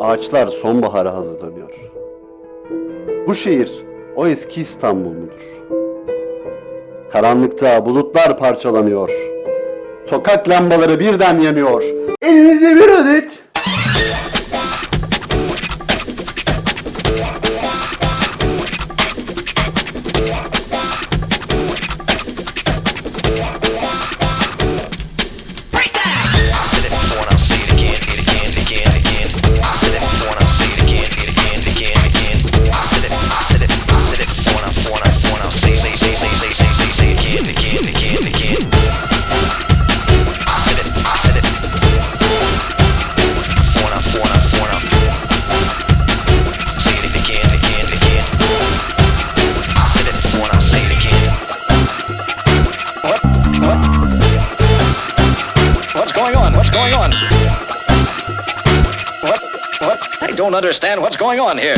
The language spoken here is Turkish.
ağaçlar sonbahara hazırlanıyor. Bu şehir o eski İstanbul mudur? Karanlıkta bulutlar parçalanıyor. Sokak lambaları birden yanıyor. Elimizde bir adet going on? What's going on? What? What? I don't understand what's going on here.